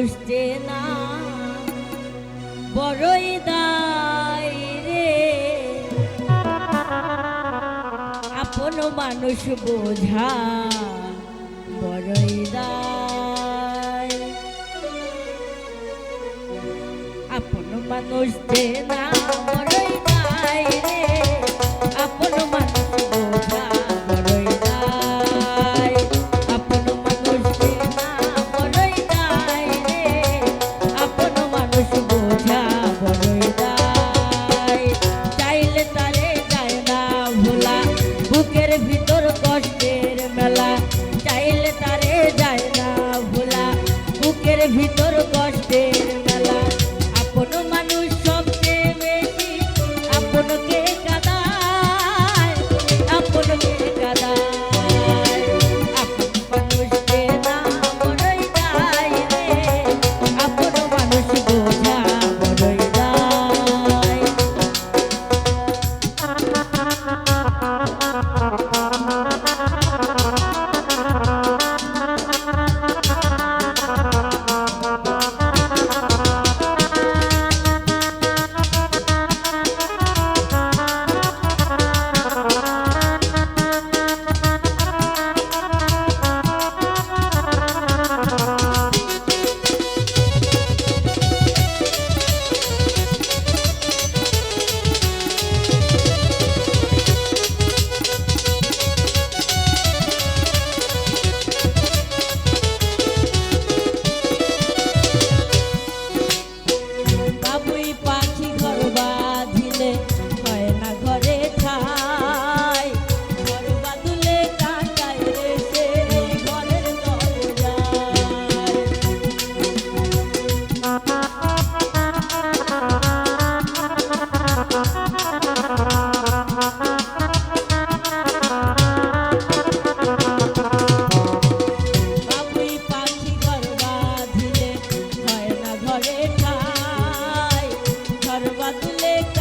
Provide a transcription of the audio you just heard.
পুষছে না। বড়ই দায় রে। আপন মানুষ বোঝা বড়ই দায়। আপন মানুষ না বড়ই দায় রে। লেখা